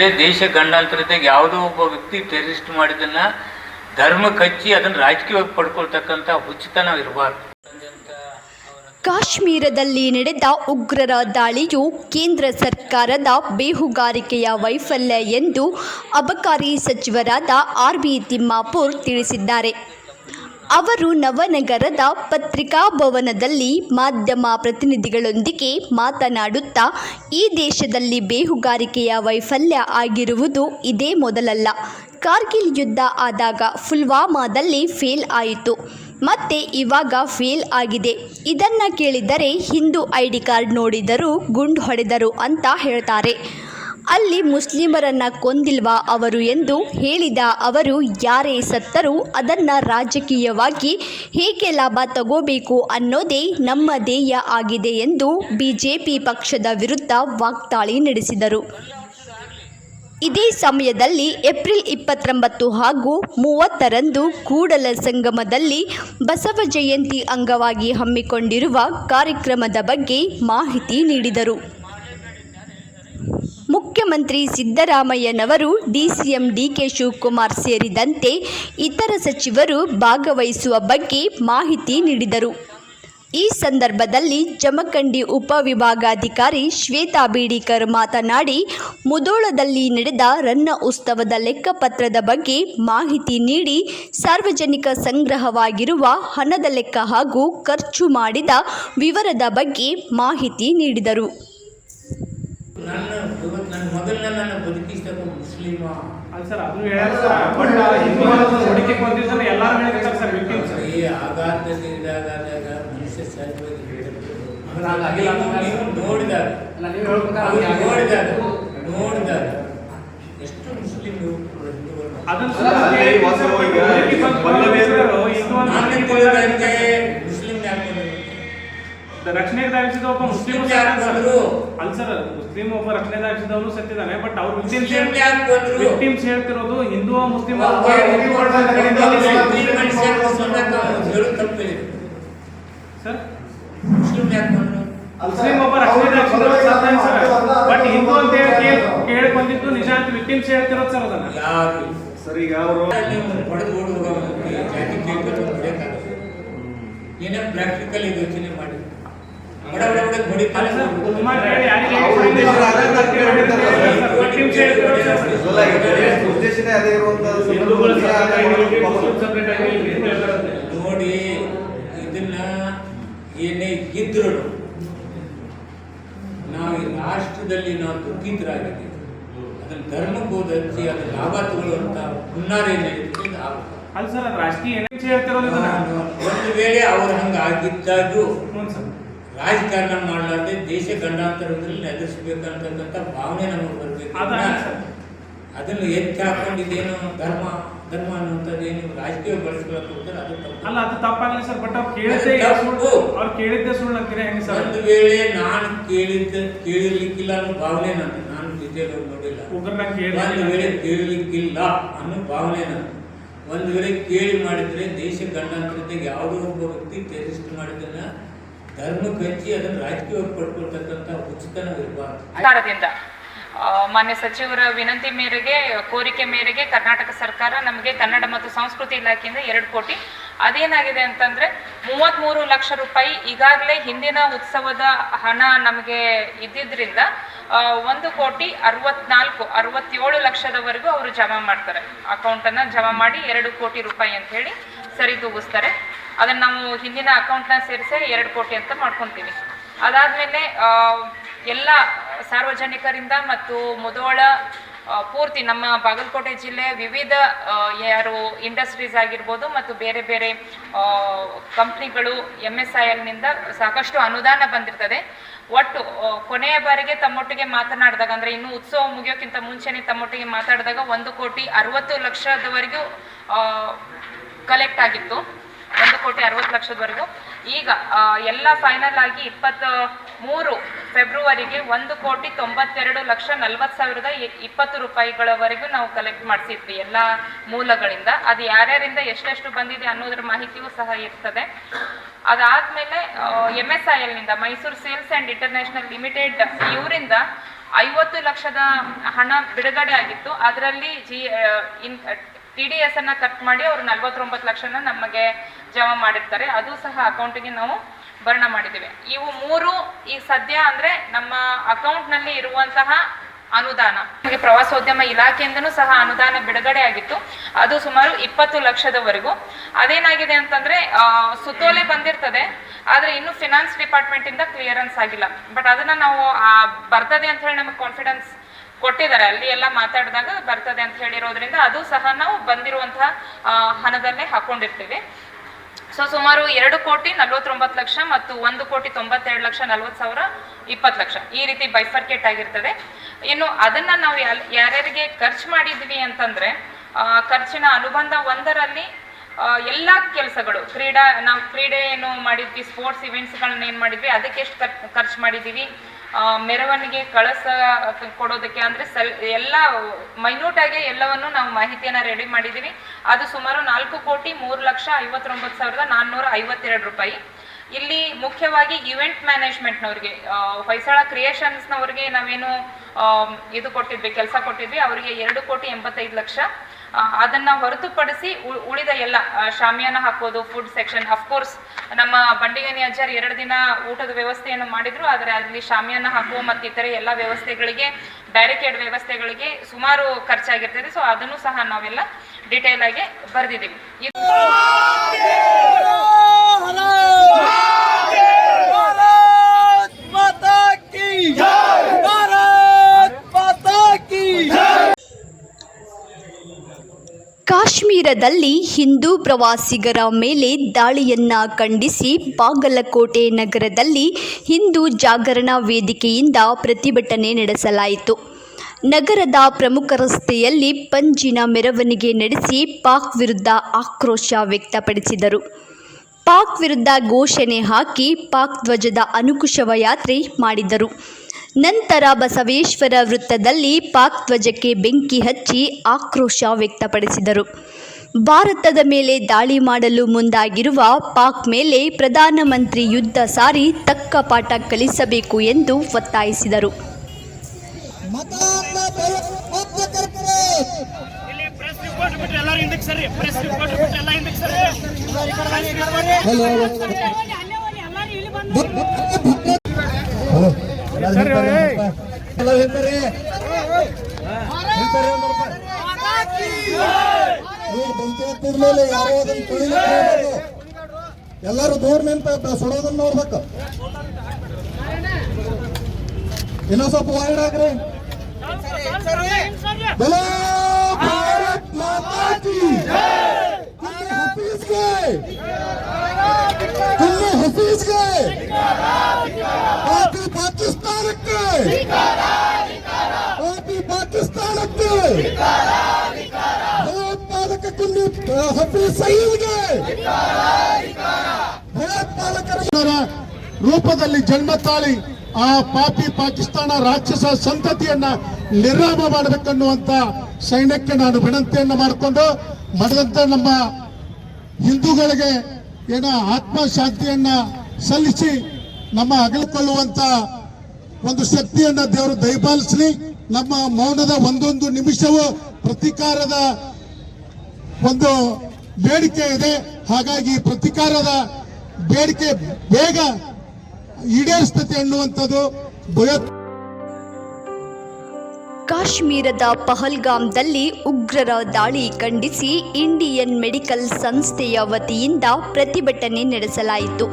ಮಾಡಿದರೆ ದೇಶ ಗಂಡಾಂತರದಾಗ ಯಾವುದೋ ಒಬ್ಬ ವ್ಯಕ್ತಿ ಟೆರರಿಸ್ಟ್ ಮಾಡಿದ್ದನ್ನ ಧರ್ಮ ಕಚ್ಚಿ ಅದನ್ನು ರಾಜಕೀಯವಾಗಿ ಪಡ್ಕೊಳ್ತಕ್ಕಂಥ ಹುಚ್ಚುತನ ಇರಬಾರ್ದು. ಕಾಶ್ಮೀರದಲ್ಲಿ ನಡೆದ ಉಗ್ರರ ದಾಳಿಯು ಕೇಂದ್ರ ಸರ್ಕಾರದ ಬೇಹುಗಾರಿಕೆಯ ವೈಫಲ್ಯ ಎಂದು ಅಬಕಾರಿ ಸಚಿವರಾದ ಆರ್ ಬಿ ತಿಮ್ಮಾಪುರ್ ತಿಳಿಸಿದ್ದಾರೆ. ಅವರು ನವನಗರದ ಪತ್ರಿಕಾ ಭವನದಲ್ಲಿ ಮಾಧ್ಯಮ ಪ್ರತಿನಿಧಿಗಳೊಂದಿಗೆ ಮಾತನಾಡುತ್ತಾ, ಈ ದೇಶದಲ್ಲಿ ಬೇಹುಗಾರಿಕೆಯ ವೈಫಲ್ಯ ಆಗಿರುವುದು ಇದೇ ಮೊದಲಲ್ಲ. ಕಾರ್ಗಿಲ್ ಯುದ್ಧ ಆದಾಗ ಪುಲ್ವಾಮಾದಲ್ಲಿ ಫೇಲ್ ಆಯಿತು. ಮತ್ತೆ ಇವಾಗ ಫೇಲ್ ಆಗಿದೆ. ಇದನ್ನು ಕೇಳಿದರೆ ಹಿಂದೂ ಐ ಡಿ ಕಾರ್ಡ್ ನೋಡಿದರೂ ಗುಂಡು ಹೊಡೆದರು ಅಂತ ಹೇಳ್ತಾರೆ. ಅಲ್ಲಿ ಮುಸ್ಲಿಮರನ್ನ ಕೊಂದಿಲ್ವಾ ಅವರು ಎಂದು ಹೇಳಿದ ಅವರು, ಯಾರೇ ಸತ್ತರೂ ಅದನ್ನು ರಾಜಕೀಯವಾಗಿ ಹೇಗೆ ಲಾಭ ತಗೋಬೇಕು ಅನ್ನೋದೇ ನಮ್ಮ ಧ್ಯೇಯ ಆಗಿದೆ ಎಂದು ಬಿಜೆಪಿ ಪಕ್ಷದ ವಿರುದ್ಧ ವಾಗ್ದಾಳಿ ನಡೆಸಿದರು. ಇದೇ ಸಮಯದಲ್ಲಿ ಏಪ್ರಿಲ್ ಇಪ್ಪತ್ತೊಂಬತ್ತು ಹಾಗೂ ಮೂವತ್ತರಂದು ಕೂಡಲ ಸಂಗಮದಲ್ಲಿ ಬಸವ ಜಯಂತಿ ಅಂಗವಾಗಿ ಹಮ್ಮಿಕೊಂಡಿರುವ ಕಾರ್ಯಕ್ರಮದ ಬಗ್ಗೆ ಮಾಹಿತಿ ನೀಡಿದರು. ಮುಖ್ಯಮಂತ್ರಿ ಸಿದ್ದರಾಮಯ್ಯನವರು ಡಿಸಿಎಂ ಡಿಕೆ ಶಿವಕುಮಾರ್ ಸೇರಿದಂತೆ ಇತರ ಸಚಿವರು ಭಾಗವಹಿಸುವ ಬಗ್ಗೆ ಮಾಹಿತಿ ನೀಡಿದರು. ಈ ಸಂದರ್ಭದಲ್ಲಿ ಜಮಖಂಡಿ ಉಪವಿಭಾಗಾಧಿಕಾರಿ ಶ್ವೇತಾ ಬೀಡಿಕರ್ ಮಾತನಾಡಿ, ಮುದೋಳದಲ್ಲಿ ನಡೆದ ರನ್ನ ಉತ್ಸವದ ಲೆಕ್ಕಪತ್ರದ ಬಗ್ಗೆ ಮಾಹಿತಿ ನೀಡಿ, ಸಾರ್ವಜನಿಕ ಸಂಗ್ರಹವಾಗಿರುವ ಹಣದ ಲೆಕ್ಕ ಹಾಗೂ ಖರ್ಚು ಮಾಡಿದ ವಿವರದ ಬಗ್ಗೆ ಮಾಹಿತಿ ನೀಡಿದರು. ನನ್ನ ಇವತ್ತು ನನ್ನ ಮಗಳನ್ನ ನನ್ನ ಬದುಕಿಸ್ತಕ್ಕ ಮುಸ್ಲಿಮ. ಅಲ್ಲ ಸರ್ ಅದು ಕೊಂದಿದ್ದನ್ನ ಎಲ್ಲಾರು ಹೇಳಿರ್ತಾರೆ ಸರ್ ವಿಕ್ಟಿಮ್ಸ್ ಈ ಆಘಾತದಲ್ಲಿ ಇದಾದಾಗ ಮನುಷ್ಯ ಸಹಜವಾಗಿ ನೋಡಿದಾಗ. ನೋಡಿದಾಗ ನೋಡಿದಾಗ ಎಷ್ಟು ಮುಸ್ಲಿಂ ಯುವಕರು ಹಿಂದೂಗಳು ಅದನ್ನ ಸರ್, ಅಲ್ಲಿ ಒಂದು ಈಗ ಪಲ್ಲವಿ ಹಿಂದೂ ಅಂತ ನಾನು ತಿಳಿದಂತೆ ಮುಸ್ಲಿಂ ಯಾಕೆ ಬಂದ್ರು? ರಕ್ಷಣೆಗೆ ಧಾವಿಸಿದ ಒಬ್ಬ ಮುಸ್ಲಿಂ? ಅಲ್ಲ ಸರ್ ಮುಸ್ಲಿಂ ಒಬ್ಬ ರಕ್ಷಣೆ ಧಾವಿಸಿದವನು ಸತ್ತಿದ್ದಾನೆ ಬಟ್ ಅವ್ರು ಮುಸ್ಲಿಂ ವಿಕ್ಟಿಮ್ಸ್ ವಿಕ್ಟಿಮ್ಸ್ ಹೇಳ್ತಿರೋದು ಹಿಂದೂ ಮುಸ್ಲಿಂ. ಸರ್ ಮುಸ್ಲಿಂ ಒಬ್ಬ ರಕ್ಷಣೆ ಧಾವಿಸಿದವನು ಸತ್ತಾನೆ ಸರ್ ಬಟ್ ಹಿಂದೂ ಅಂತ ಹೇಳಿ ಕೇಳ್- ಬಂದಿದ್ದು ನಿಜ ಅಂತ ವಿಕ್ಟಿಮ್ಸ್ ಹೇಳ್ತಿರೋದು ಸರ್ ಅದನ್ನ. ಸರ್ ಈಗ ಅವರು ಹೊಡೆದು ಹೊಡೆಯಕ್ಕಾಗಲ್ಲ. ಏನೇ ಪ್ರಾಕ್ಟಿಕಲ್ ಯೋಚನೆ ಮಾಡಿ ಉದ್ದೇಶನೇ ಅದೇ. ನೋಡಿ ಇದನ್ನ ಏನೇ ಇದ್ರು ನಾವು ರಾಷ್ಟ್ರದಲ್ಲಿ ನಾವು ದುಃಖಿತರಾಗಿದ್ದೀವಿ. ಅದನ್ನ ಧರ್ಮಕ್ಕೆ ಹಚ್ಚಿ ಅದು ಲಾಭ ತಗೊಳ್ಳುವಂತ ಹುನ್ನಾರಿ ಒಂದು ವೇಳೆ ಅವ್ರು ಹಂಗ ಆಗಿದ್ದಾಗೂ ಹ್ಞೂ ಸರ್. ರಾಜಕಾರಣ ಮಾಡಲಾರ್ದೆ ದೇಶ ಗಂಡಾಂತರದಲ್ಲಿ ಎದುರಿಸಬೇಕಂತಕ್ಕಂಥ ಭಾವನೆ ನಮಗೆ ಬರಬೇಕು. ಅದನ್ನು ಎತ್ತಿ ಹಾಕೊಂಡಿದ್ದೇನು ಧರ್ಮ ಧರ್ಮ ಅನ್ನುವಂಥದ್ದು ಏನು ರಾಜಕೀಯ ಬಳಸ್ಕೊಳಕ್ಕೆ ಹೋಗ್ತಾರೆ ಅದು ತಪ್ಪು. ಅಲ್ಲ ಅದು ತಪ್ಪಾಗಲಿ ಸರ್ ಬಟ್ ಅವ್ರು ಕೇಳಿದ್ದೆ ಅವ್ರು ಕೇಳಿದ್ದೆ ಸುಳ್ಳು ಅಂತೀರಿ ಹೆಂಗೆ ಸರ್? ಒಂದು ವೇಳೆ ನಾನು ಕೇಳಿದ್ದ ಕೇಳಿರ್ಲಿಕ್ಕಿಲ್ಲ ಅನ್ನೋ ಭಾವನೆ ನಂದು ನಾನು ಡಿಟೇಲ್ ನೋಡಿಲ್ಲ. ಕೇಳಿ ಒಂದು ವೇಳೆ ಕೇಳಿ ಕೇಳಲಿಕ್ಕಿಲ್ಲ ಅನ್ನೋ ಭಾವನೆ ನಂದು. ಒಂದು ವೇಳೆ ಕೇಳಿ ಮಾಡಿದ್ರೆ ದೇಶ ಗಂಡಾಂತರದಾಗ ಯಾವುದೋ ಒಬ್ಬ ವ್ಯಕ್ತಿ ಟೆರಿಸ್ಟ್ ಮಾಡಿದ್ದನ್ನ ಸರ್ಕಾರದಿಂದ ಮಾನ್ಯ ಸಚಿವರ ವಿನಂತಿ ಮೇರೆಗೆ, ಕೋರಿಕೆ ಮೇರೆಗೆ ಕರ್ನಾಟಕ ಸರ್ಕಾರ ನಮಗೆ ಕನ್ನಡ ಮತ್ತು ಸಂಸ್ಕೃತಿ ಇಲಾಖೆಯಿಂದ ಎರಡು ಕೋಟಿ. ಅದೇನಾಗಿದೆ ಅಂತಂದ್ರೆ ಮೂವತ್ತ್ಮೂರು ಲಕ್ಷ ರೂಪಾಯಿ ಈಗಾಗಲೇ ಹಿಂದಿನ ಉತ್ಸವದ ಹಣ ನಮಗೆ ಇದ್ದಿದ್ರಿಂದ ಒಂದು ಕೋಟಿ ಅರವತ್ನಾಲ್ಕು, ಅರವತ್ತೇಳು ಲಕ್ಷದವರೆಗೂ ಅವರು ಜಮಾ ಮಾಡ್ತಾರೆ. ಅಕೌಂಟನ್ನು ಜಮಾ ಮಾಡಿ ಎರಡು ಕೋಟಿ ರೂಪಾಯಿ ಅಂತ ಹೇಳಿ ಸರಿದೂಗಿಸ್ತಾರೆ. ಅದನ್ನು ನಾವು ಹಿಂದಿನ ಅಕೌಂಟ್ನ ಸೇರಿಸಿ ಎರಡು ಕೋಟಿ ಅಂತ ಮಾಡ್ಕೊತೀವಿ. ಅದಾದಮೇಲೆ ಎಲ್ಲ ಸಾರ್ವಜನಿಕರಿಂದ ಮತ್ತು ಮುಧೋಳ ಪೂರ್ತಿ ನಮ್ಮ ಬಾಗಲಕೋಟೆ ಜಿಲ್ಲೆ ವಿವಿಧ ಯಾರು ಇಂಡಸ್ಟ್ರೀಸ್ ಆಗಿರ್ಬೋದು ಮತ್ತು ಬೇರೆ ಬೇರೆ ಕಂಪ್ನಿಗಳು ಎಂ ಎಸ್ ಐ ಎಲ್ನಿಂದ ಸಾಕಷ್ಟು ಅನುದಾನ ಬಂದಿರ್ತದೆ. ಒಟ್ಟು ಕೊನೆಯ ಬಾರಿಗೆ ತಮ್ಮೊಟ್ಟಿಗೆ ಮಾತನಾಡಿದಾಗ, ಅಂದರೆ ಇನ್ನು ಉತ್ಸವ ಮುಗಿಯೋಕ್ಕಿಂತ ಮುಂಚೆನೇ ತಮ್ಮೊಟ್ಟಿಗೆ ಮಾತಾಡಿದಾಗ ಒಂದು ಕೋಟಿ ಅರವತ್ತು ಲಕ್ಷದವರೆಗೂ ಕಲೆಕ್ಟ್ ಆಗಿತ್ತು. ಒಂದು ಕೋಟಿ ಅರವತ್ತು ಲಕ್ಷದವರೆಗೂ. ಈಗ ಎಲ್ಲ ಫೈನಲ್ ಆಗಿ ಇಪ್ಪತ್ತ ಮೂರು ಫೆಬ್ರವರಿಗೆ ಒಂದು ಕೋಟಿ ತೊಂಬತ್ತೆರಡು ಲಕ್ಷ ನಲವತ್ತು ಸಾವಿರದ ಇಪ್ಪತ್ತು ರೂಪಾಯಿಗಳವರೆಗೂ ನಾವು ಕಲೆಕ್ಟ್ ಮಾಡಿಸಿದ್ವಿ ಎಲ್ಲ ಮೂಲಗಳಿಂದ. ಅದು ಯಾರ್ಯಾರಿಂದ ಎಷ್ಟೆಷ್ಟು ಬಂದಿದೆ ಅನ್ನೋದ್ರ ಮಾಹಿತಿಯೂ ಸಹ ಇರ್ತದೆ. ಅದಾದ್ಮೇಲೆ M S I ಎಲ್ನಿಂದ Mysuru sales and international limited ಇವರಿಂದ ಐವತ್ತು ಲಕ್ಷದ ಹಣ ಬಿಡುಗಡೆ ಆಗಿತ್ತು. ಅದರಲ್ಲಿ ಜಿ ಇನ್ ಟಿ ಡಿ ಎಸ್ ಅನ್ನ ಕಟ್ ಮಾಡಿ ಅವರು ನಲ್ವತ್ತೊಂಬತ್ತು ಲಕ್ಷನ ನಮಗೆ ಜಮಾ ಮಾಡಿರ್ತಾರೆ ಅದು ಸಹ ಅಕೌಂಟಿಗೆ ನಾವು ಭರಣ ಮಾಡಿದ್ದೇವೆ. ಇವು ಮೂರು ಈ ಸದ್ಯ ಅಂದ್ರೆ ನಮ್ಮ ಅಕೌಂಟ್ನಲ್ಲಿ ಇರುವಂತಹ ಅನುದಾನ. ಹಾಗೆ ಪ್ರವಾಸೋದ್ಯಮ ಇಲಾಖೆಯಿಂದನೂ ಸಹ ಅನುದಾನ ಬಿಡುಗಡೆ ಆಗಿತ್ತು. ಅದು ಸುಮಾರು ಇಪ್ಪತ್ತು ಲಕ್ಷದವರೆಗೂ. ಅದೇನಾಗಿದೆ ಅಂತಂದ್ರೆ ಸುತ್ತೋಲೆ ಬಂದಿರ್ತದೆ ಆದ್ರೆ ಇನ್ನು ಫಿನಾನ್ಸ್ ಡಿಪಾರ್ಟ್ಮೆಂಟ್ ಇಂದ ಕ್ಲಿಯರೆನ್ಸ್ ಆಗಿಲ್ಲ. ಬಟ್ ಅದನ್ನ ನಾವು ಆ, ಬರ್ತದೆ ಅಂತ ಹೇಳಿ ನಮಗೆ ಕಾನ್ಫಿಡೆನ್ಸ್ ಕೊಟ್ಟಿದ್ದಾರೆ. ಅಲ್ಲಿ ಎಲ್ಲ ಮಾತಾಡಿದಾಗ ಬರ್ತದೆ ಅಂತ ಹೇಳಿರೋದ್ರಿಂದ ಅದು ಸಹ ನಾವು ಬಂದಿರುವಂತಹ ಹಣದಲ್ಲೇ ಹಾಕೊಂಡಿರ್ತೀವಿ. ಸೊ ಸುಮಾರು ಎರಡು ಕೋಟಿ ನಲವತ್ತೊಂಬತ್ತು ಲಕ್ಷ ಮತ್ತು ಒಂದು ಕೋಟಿ ತೊಂಬತ್ತೆರಡು ಲಕ್ಷ ನಲ್ವತ್ತು ಸಾವಿರ ಇಪ್ಪತ್ತು ಲಕ್ಷ ಈ ರೀತಿ ಬೈಫರ್ಕೇಟ್ ಆಗಿರ್ತದೆ. ಇನ್ನು ಅದನ್ನ ನಾವು ಯಾರ್ಯಾರಿಗೆ ಖರ್ಚು ಮಾಡಿದ್ವಿ ಅಂತಂದ್ರೆ ಖರ್ಚಿನ ಅನುಬಂಧ ಒಂದರಲ್ಲಿ ಎಲ್ಲ ಕೆಲಸಗಳು, ಕ್ರೀಡಾ, ನಾವು ಕ್ರೀಡೆ ಏನು ಮಾಡಿದ್ವಿ ಸ್ಪೋರ್ಟ್ಸ್ ಇವೆಂಟ್ಸ್ಗಳನ್ನ ಏನು ಮಾಡಿದ್ವಿ, ಅದಕ್ಕೆ ಎಷ್ಟು ಖರ್ಚು ಮಾಡಿದ್ದೀವಿ. ಮೆರವಣಿಗೆ, ಕಳಸ ಕೊಡೋದಕ್ಕೆ ಅಂದ್ರೆ ಸಲ್, ಎಲ್ಲ ಮೈನ್ಯೂಟ್ ಆಗಿ ಎಲ್ಲವನ್ನು ನಾವು ಮಾಹಿತಿಯನ್ನ ರೆಡಿ ಮಾಡಿದೀವಿ. ಅದು ಸುಮಾರು ನಾಲ್ಕು ಕೋಟಿ ಮೂರು ಲಕ್ಷ ಐವತ್ತೊಂಬತ್ತು ಸಾವಿರದ ನಾನ್ನೂರ ಐವತ್ತೆರಡು ರೂಪಾಯಿ. ಇಲ್ಲಿ ಮುಖ್ಯವಾಗಿ ಇವೆಂಟ್ ಮ್ಯಾನೇಜ್ಮೆಂಟ್ನವ್ರಿಗೆ ಹೊಯ್ಸಳ ಕ್ರಿಯೇಷನ್ಸ್ನವ್ರಿಗೆ ನಾವೇನು ಇದು ಕೊಟ್ಟಿದ್ವಿ, ಕೆಲಸ ಕೊಟ್ಟಿದ್ವಿ. ಅವರಿಗೆ ಎರಡು ಕೋಟಿ ಎಂಬತ್ತೈದು ಲಕ್ಷ. ಅದನ್ನ ಹೊರತುಪಡಿಸಿ ಉಳಿದ ಎಲ್ಲ ಶಾಮಿಯಾನ ಹಾಕೋದು ಫುಡ್ ಸೆಕ್ಷನ್ ಅಫ್ಕೋರ್ಸ್ ನಮ್ಮ ಬಂಡಿಗೇನಿ ಅಜ್ಜಾರ್ ಎರಡು ದಿನ ಊಟದ ವ್ಯವಸ್ಥೆಯನ್ನು ಮಾಡಿದ್ರು, ಆದರೆ ಅಲ್ಲಿ ಶಾಮಿಯಾನ ಹಾಕುವ ಮತ್ತು ಇತರೆ ಎಲ್ಲ ವ್ಯವಸ್ಥೆಗಳಿಗೆ ಬ್ಯಾರಿಕೇಡ್ ವ್ಯವಸ್ಥೆಗಳಿಗೆ ಸುಮಾರು ಖರ್ಚಾಗಿರ್ತದೆ. ಸೊ ಅದನ್ನು ಸಹ ನಾವೆಲ್ಲ ಡಿಟೇಲ್ ಆಗಿ ಬರೆದಿದ್ದೀವಿ. ಕಾಶ್ಮೀರದಲ್ಲಿ ಹಿಂದೂ ಪ್ರವಾಸಿಗರ ಮೇಲೆ ದಾಳಿಯನ್ನ ಖಂಡಿಸಿ ಬಾಗಲಕೋಟೆ ನಗರದಲ್ಲಿ ಹಿಂದೂ ಜಾಗರಣ ವೇದಿಕೆಯಿಂದ ಪ್ರತಿಭಟನೆ ನಡೆಸಲಾಯಿತು. ನಗರದ ಪ್ರಮುಖ ರಸ್ತೆಯಲ್ಲಿ ಪಂಜಿನ ಮೆರವಣಿಗೆ ನಡೆಸಿ ಪಾಕ್ ವಿರುದ್ಧ ಆಕ್ರೋಶ ವ್ಯಕ್ತಪಡಿಸಿದರು. ಪಾಕ್ ವಿರುದ್ಧ ಘೋಷಣೆ ಹಾಕಿ ಪಾಕ್ ಧ್ವಜದ ಅನುಕುಶವ ಯಾತ್ರೆ ಮಾಡಿದರು. ನಂತರ ಬಸವೇಶ್ವರ ವೃತ್ತದಲ್ಲಿ ಪಾಕ್ ಧ್ವಜಕ್ಕೆ ಬೆಂಕಿ ಹಚ್ಚಿ ಆಕ್ರೋಶ ವ್ಯಕ್ತಪಡಿಸಿದರು. ಭಾರತದ ಮೇಲೆ ದಾಳಿ ಮಾಡಲು ಮುಂದಾಗಿರುವ ಪಾಕ್ ಮೇಲೆ ಪ್ರಧಾನಮಂತ್ರಿ ಯುದ್ಧ ಸಾರಿ ತಕ್ಕ ಪಾಠ ಕಲಿಸಬೇಕು ಎಂದು ಒತ್ತಾಯಿಸಿದರು. ಎಲ್ಲರೂ ದೂರ ನಿಂತ ಸುಡೋದನ್ನ ನೋಡ್ಬೇಕು. ಇನ್ನ ಸ್ವಲ್ಪ ವೈಡ್ ಹಾಕ್ರಿ. ಬಲೋ ಪಾಕಿಸ್ತಾನಕ್ಕೆ ಭಾರತಿ ಪಾಕಿಸ್ತಾನಕ್ಕೆ! ಭಯೋತ್ಪಾದಕ ಕುಲ್ಲಿ ಹಫೀಸ್ ಸಯೀದ್ಗೆ! ಭಯೋತ್ಪಾದಕರ ರೂಪದಲ್ಲಿ ಜನ್ಮ ತಾಳಿ ಆ ಪಾಪಿ ಪಾಕಿಸ್ತಾನ ರಾಕ್ಷಸ ಸಂತತಿಯನ್ನ ನಿರ್ನಾಮ ಮಾಡಬೇಕನ್ನುವಂತ ಸೈನ್ಯಕ್ಕೆ ನಾನು ವಿನಂತಿಯನ್ನ ಮಾಡಿಕೊಂಡು ಮಡದಂತ ನಮ್ಮ ಹಿಂದೂಗಳಿಗೆ ಏನ ಆತ್ಮಶಾಂತಿಯನ್ನ ಸಲ್ಲಿಸಿ ನಮ್ಮ ಅಗಲಿಕೊಳ್ಳುವಂತ ಒಂದು ಶಕ್ತಿಯನ್ನ ದೇವರು ದಯಪಾಲಿಸಲಿ. ನಮ್ಮ ಮೌನದ ಒಂದೊಂದು ನಿಮಿಷವೂ ಪ್ರತಿಕಾರದ ಒಂದು ಬೇಡಿಕೆ ಇದೆ. ಹಾಗಾಗಿ ಪ್ರತಿಕಾರದ ಬೇಡಿಕೆ ಬೇಗ ಈಡೇರಿಸ್ತತೆ ಅನ್ನುವಂಥದ್ದು ಭಯ ಕಾಶ್ಮೀರದ ಪಹಲ್ಗಾಮ್ದಲ್ಲಿ ಉಗ್ರರ ದಾಳಿ ಖಂಡಿಸಿ ಇಂಡಿಯನ್ ಮೆಡಿಕಲ್ ಸಂಸ್ಥೆಯ ವತಿಯಿಂದ ಪ್ರತಿಭಟನೆ ನಡೆಸಲಾಯಿತು.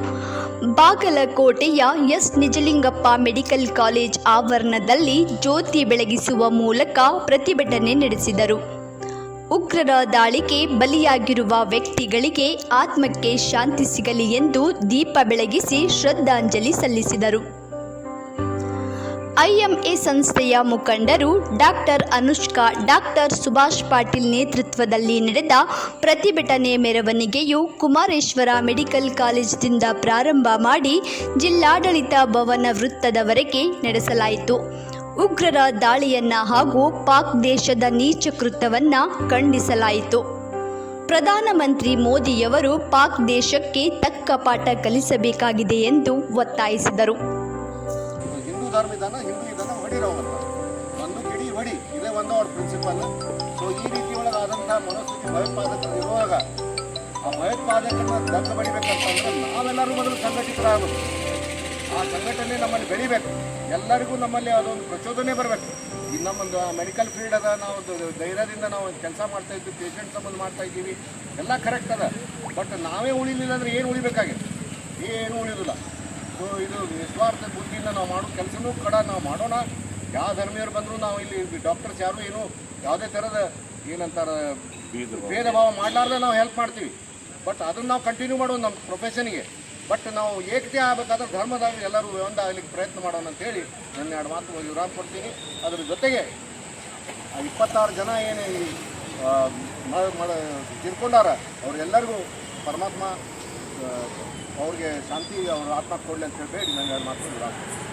ಬಾಗಲಕೋಟೆಯ ಎಸ್. ನಿಜಲಿಂಗಪ್ಪ ಮೆಡಿಕಲ್ ಕಾಲೇಜ್ ಆವರಣದಲ್ಲಿ ಜ್ಯೋತಿ ಬೆಳಗಿಸುವ ಮೂಲಕ ಪ್ರತಿಭಟನೆ ನಡೆಸಿದರು. ಉಗ್ರರ ದಾಳಿಗೆ ಬಲಿಯಾಗಿರುವ ವ್ಯಕ್ತಿಗಳಿಗೆ ಆತ್ಮಕ್ಕೆ ಶಾಂತಿ ಸಿಗಲಿ ಎಂದು ದೀಪ ಬೆಳಗಿಸಿ ಶ್ರದ್ಧಾಂಜಲಿ ಸಲ್ಲಿಸಿದರು. ಐಎಂಎ ಸಂಸ್ಥೆಯ ಮುಖಂಡರು ಡಾಕ್ಟರ್ ಅನುಷ್ಕಾ, ಡಾಕ್ಟರ್ ಸುಭಾಷ್ ಪಾಟೀಲ್ ನೇತೃತ್ವದಲ್ಲಿ ನಡೆದ ಪ್ರತಿಭಟನೆ ಮೆರವಣಿಗೆಯು ಕುಮಾರೇಶ್ವರ ಮೆಡಿಕಲ್ ಕಾಲೇಜಿನಿಂದ ಪ್ರಾರಂಭ ಮಾಡಿ ಜಿಲ್ಲಾಡಳಿತ ಭವನ ವೃತ್ತದವರೆಗೆ ನಡೆಸಲಾಯಿತು. ಉಗ್ರರ ದಾಳಿಯನ್ನ ಹಾಗೂ ಪಾಕ್ ದೇಶದ ನೀಚ ಕೃತ್ಯವನ್ನ ಖಂಡಿಸಲಾಯಿತು. ಪ್ರಧಾನಮಂತ್ರಿ ಮೋದಿಯವರು ಪಾಕ್ ದೇಶಕ್ಕೆ ತಕ್ಕ ಪಾಠ ಕಲಿಸಬೇಕಾಗಿದೆ ಎಂದು ಒತ್ತಾಯಿಸಿದರು. ಧರ್ಮ ಇದ್ದಾನ ಹಿಂದೂ ಇದ್ದಾನ ಹೊಡಿರೋ ಅಂತ ಒಂದು ಕಿಡಿ ಹೊಡಿ, ಇದೇ ಒಂದು ಅವ್ರ ಪ್ರಿನ್ಸಿಪಲ್ ಸೊ ಈ ರೀತಿ ಒಳಗಾದಂಥ ಮನಸ್ಥಿತಿ ಭಯೋತ್ಪಾದಕರು ಇರುವಾಗ ಆ ಭಯೋತ್ಪಾದಕರನ್ನ ದಂಡ ಬಡಿಬೇಕಂತಂದ್ರೆ ನಾವೆಲ್ಲರೂ ಮೊದಲು ಸಂಘಟಿತರಾಗಬೇಕು. ಆ ಸಂಘಟನೆ ನಮ್ಮಲ್ಲಿ ಬೆಳಿಬೇಕು. ಎಲ್ಲರಿಗೂ ನಮ್ಮಲ್ಲಿ ಅದೊಂದು ಪ್ರಚೋದನೆ ಬರಬೇಕು. ಈ ನಮ್ಮೊಂದು ಮೆಡಿಕಲ್ ಫೀಲ್ಡ್ ಅದ, ನಾವು ಧೈರ್ಯದಿಂದ ನಾವು ಕೆಲಸ ಮಾಡ್ತಾ ಇದ್ವಿ ಪೇಷಂಟ್ ಸಂಬಂಧ ಮಾಡ್ತಾ ಇದ್ದೀವಿ. ಎಲ್ಲ ಕರೆಕ್ಟ್ ಅದ. ಬಟ್ ನಾವೇ ಉಳಿಲಿಲ್ಲ ಅಂದ್ರೆ ಏನು ಉಳಿಬೇಕಾಗಿತ್ತು? ಏನು ಉಳಿಯೋದಿಲ್ಲ? ಸೊ ಇದು ನಿಸ್ವಾರ್ಥ ಬುದ್ಧಿಯಿಂದ ನಾವು ಮಾಡೋ ಕೆಲಸನೂ ಕಡ ನಾವು ಮಾಡೋಣ. ಯಾವ ಧರ್ಮೀಯರು ಬಂದರೂ ನಾವು ಇಲ್ಲಿ ಡಾಕ್ಟರ್ಸ್ ಯಾರು ಏನು ಯಾವುದೇ ಥರದ ಏನಂತಾರೆ ಭೇದ ಭಾವ ಮಾಡಲಾರ್ದೆ ನಾವು ಹೆಲ್ಪ್ ಮಾಡ್ತೀವಿ. ಬಟ್ ಅದನ್ನು ನಾವು ಕಂಟಿನ್ಯೂ ಮಾಡೋದು ನಮ್ಮ ಪ್ರೊಫೆಷನ್ಗೆ ಬಟ್ ನಾವು ಏಕತೆ ಆಗಬೇಕಾದ್ರೆ ಧರ್ಮದಾಗ ಎಲ್ಲರೂ ಒಂದಾಗಲಿಕ್ಕೆ ಪ್ರಯತ್ನ ಮಾಡೋಣ ಅಂತೇಳಿ ನನ್ನ ಎರಡು ಮಾತು ವಿರಾಮ ಕೊಡ್ತೀನಿ ಅದ್ರ ಜೊತೆಗೆ ಇಪ್ಪತ್ತಾರು ಜನ ಏನು ತಿಳ್ಕೊಂಡಾರ ಅವ್ರೆಲ್ಲರಿಗೂ ಪರಮಾತ್ಮ ಅವ್ರಿಗೆ ಶಾಂತಿ ಅವ್ರ ಆತ್ಮ ಕೊಡಲಿ ಅಂತ ಹೇಳಿ ಬೇಡಿ ನನ್ನ ಮಾತಾಡ್ತೀನಿ.